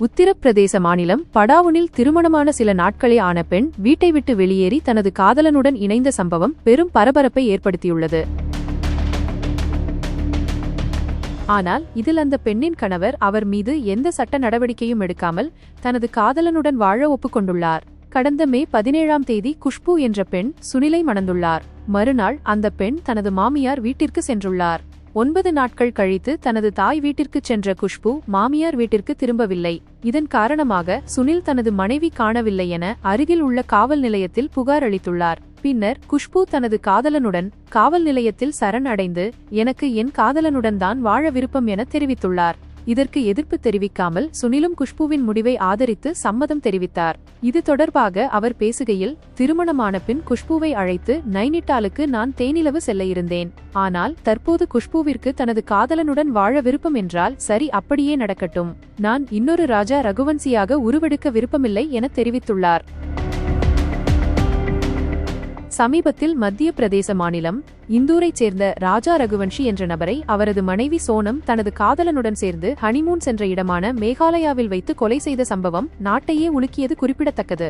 உத்தரப்பிரதேச மாநிலம் படாவுனில் திருமணமான சில நாட்களே ஆன பெண் வீட்டை விட்டு வெளியேறி தனது காதலனுடன் இணைந்த சம்பவம் பெரும் பரபரப்பை ஏற்படுத்தியுள்ளது. ஆனால் இதில் அந்த பெண்ணின் கணவர் அவர் மீது எந்த சட்ட நடவடிக்கையும் எடுக்காமல் தனது காதலனுடன் வாழ ஒப்புக்கொண்டுள்ளார். கடந்த மே பதினேழாம் தேதி குஷ்பு என்ற பெண் சுனிலை மணந்துள்ளார். மறுநாள் அந்த பெண் தனது மாமியார் வீட்டிற்கு சென்றுள்ளார். ஒன்பது நாட்கள் கழித்து தனது தாய் வீட்டிற்குச் சென்ற குஷ்பு மாமியார் வீட்டிற்கு திரும்பவில்லை. இதன் காரணமாக சுனில் தனது மனைவி காணவில்லை என அருகில் உள்ள காவல் நிலையத்தில் புகார் அளித்துள்ளார். பின்னர் குஷ்பு தனது காதலனுடன் காவல் நிலையத்தில் சரண் அடைந்து எனக்கு என் காதலனுடன் தான் வாழ விருப்பம் என தெரிவித்துள்ளார். இதற்கு எதிர்ப்பு தெரிவிக்காமல் சுனிலும் குஷ்புவின் முடிவை ஆதரித்து சம்மதம் தெரிவித்தார். இது தொடர்பாக அவர் பேசுகையில் திருமணமான பின் குஷ்புவை அழைத்து நைனிட்டாலுக்கு நான் தேனிலவு செல்ல இருந்தேன். ஆனால் தற்போது குஷ்புவிற்கு தனது காதலனுடன் வாழ விருப்பம் என்றால் சரி அப்படியே நடக்கட்டும். நான் இன்னொரு ராஜா ரகுவன்சியாக உருவெடுக்க விருப்பமில்லை என தெரிவித்துள்ளார். சமீபத்தில் மத்திய பிரதேச மாநிலம் இந்தூரைச் சேர்ந்த ராஜா ரகுவன்ஷி என்ற நபரை அவரது மனைவி சோனம் தனது காதலனுடன் சேர்ந்து ஹனிமூன் சென்ற இடமான மேகாலயாவில் வைத்து கொலை செய்த சம்பவம் நாட்டையே உலுக்கியது குறிப்பிடத்தக்கது.